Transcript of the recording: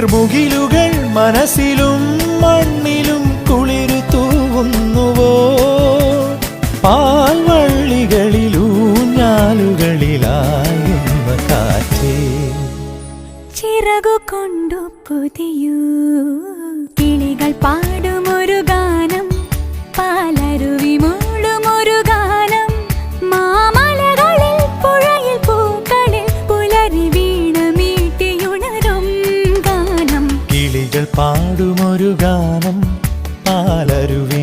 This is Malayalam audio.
മുകിലുകൾ മനസ്സിലും മണ്ണിലും കുളിരു തൂവുന്നുവോ? പാൽവള്ളികളിലൂഞ്ഞാലുകളിലായുന്ന കാറ്റേ. ചിറകു കൊണ്ടു പുതിയൂ പാടുമൊരു ഗാനം പാലരുവി